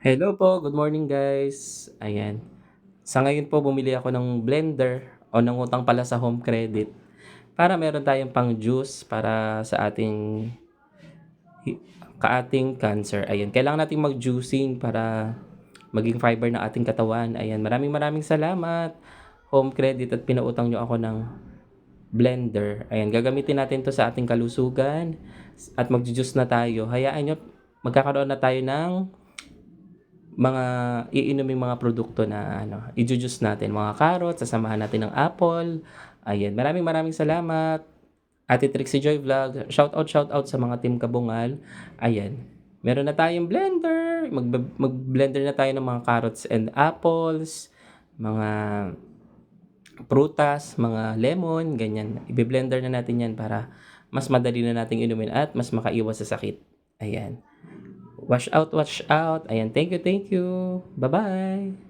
Hello po, good morning guys. Ayan. Sa ngayon po bumili ako ng blender o nangutang pala sa Home Credit para meron tayong pang juice para sa ating kaating cancer. Ayan, kailangan nating mag-juicing para maging fiber ng ating katawan. Ayan, maraming maraming salamat Home Credit at pinautang nyo ako ng blender. Ayan, gagamitin natin to sa ating kalusugan at mag-juice na tayo. Hayaan nyo, magkakaroon na tayo ng mga iinuming mga produkto na ano, i-juice natin, mga carrot, sasamahan natin ng apple. Ayan, maraming maraming salamat. Ate Trixie Joy Vlog, shout out shout out sa mga team Kabungal. Ayan. Meron na tayong blender. Mag mag-blender na tayo ng mga carrots and apples, mga prutas, mga lemon, ganyan. I-blender na natin 'yan para mas madali na nating inumin at mas makaiwas sa sakit. Ayan. Wash out, wash out. Ayan, thank you, thank you. Bye-bye.